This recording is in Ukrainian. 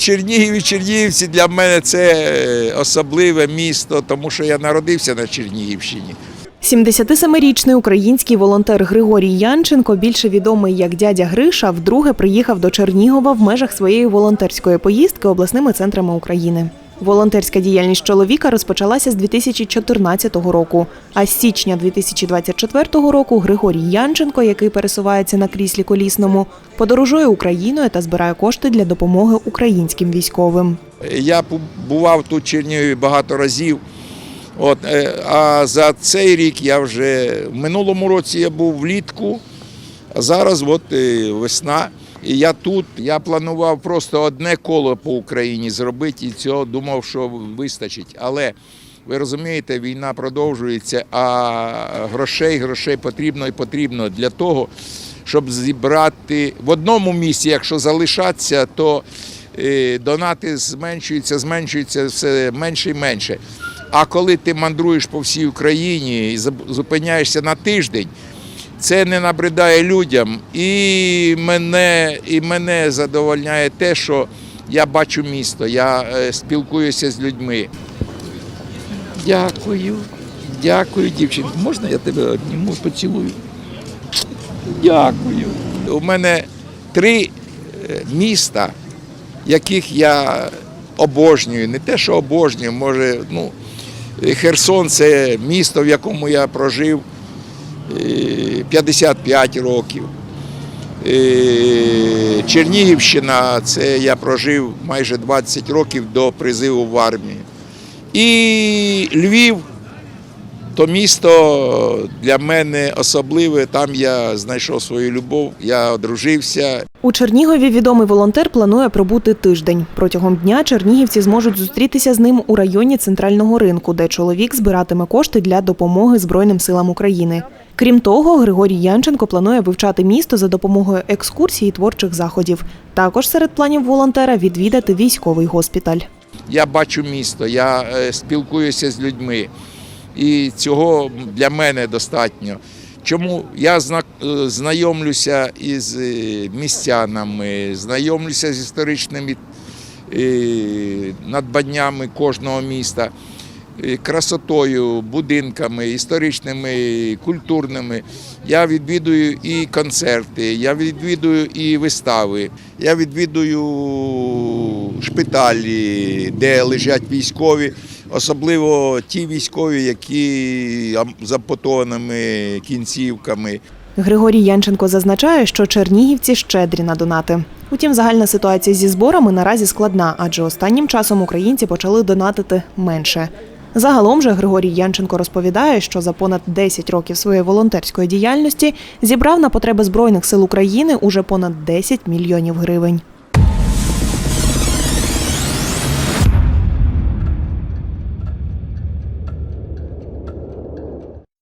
Чернігів і Чернігівці для мене це е, особливе місто, тому що я народився на Чернігівщині. 77-річний український волонтер Григорій Янченко, більше відомий як дядя Гриша, вдруге приїхав до Чернігова в межах своєї волонтерської поїздки обласними центрами України. Волонтерська діяльність чоловіка розпочалася з 2014 року. А з січня 2024 року Григорій Янченко, який пересувається на кріслі колісному, подорожує Україною та збирає кошти для допомоги українським військовим. Я пу- бував тут Чернігові багато разів. От, е, а за цей рік я вже в минулому році я був влітку, а зараз от е, весна. І я тут, я планував просто одне коло по Україні зробити, і цього думав, що вистачить. Але ви розумієте, війна продовжується, а грошей, грошей потрібно і потрібно для того, щоб зібрати в одному місці, якщо залишатися, то е, донати зменшуються, зменшуються все менше і менше. А коли ти мандруєш по всій Україні і зупиняєшся на тиждень, це не набридає людям. І мене, і мене задовольняє те, що я бачу місто, я е, спілкуюся з людьми. Дякую, дякую, дівчинко. Можна я тебе обніму, поцілую? Дякую. У мене три е, міста, яких я обожнюю. Не те, що обожнюю, може, ну, Херсон це місто, в якому я прожив 55 років. Е, Чернігівщина, це я прожив майже 20 років до призиву в армію. І Львів то місто для мене особливе. Там я знайшов свою любов, я одружився. У Чернігові відомий волонтер планує пробути тиждень. Протягом дня чернігівці зможуть зустрітися з ним у районі центрального ринку, де чоловік збиратиме кошти для допомоги Збройним силам України. Крім того, Григорій Янченко планує вивчати місто за допомогою екскурсій і творчих заходів. Також серед планів волонтера відвідати військовий госпіталь. Я бачу місто, я е, спілкуюся з людьми. І цього для мене достатньо. Чому я е, знайомлюся із е, містянами, знайомлюся з історичними надбаннями кожного міста, красотою, будинками, історичними, культурними. Я відвідую і концерти, я відвідую і вистави, я відвідую шпиталі, де лежать військові, особливо ті військові, які з ампутованими кінцівками. Григорій Янченко зазначає, що чернігівці щедрі на донати. Утім, загальна ситуація зі зборами наразі складна, адже останнім часом українці почали донатити менше. Загалом же Григорій Янченко розповідає, що за понад 10 років своєї волонтерської діяльності зібрав на потреби Збройних сил України уже понад 10 мільйонів гривень.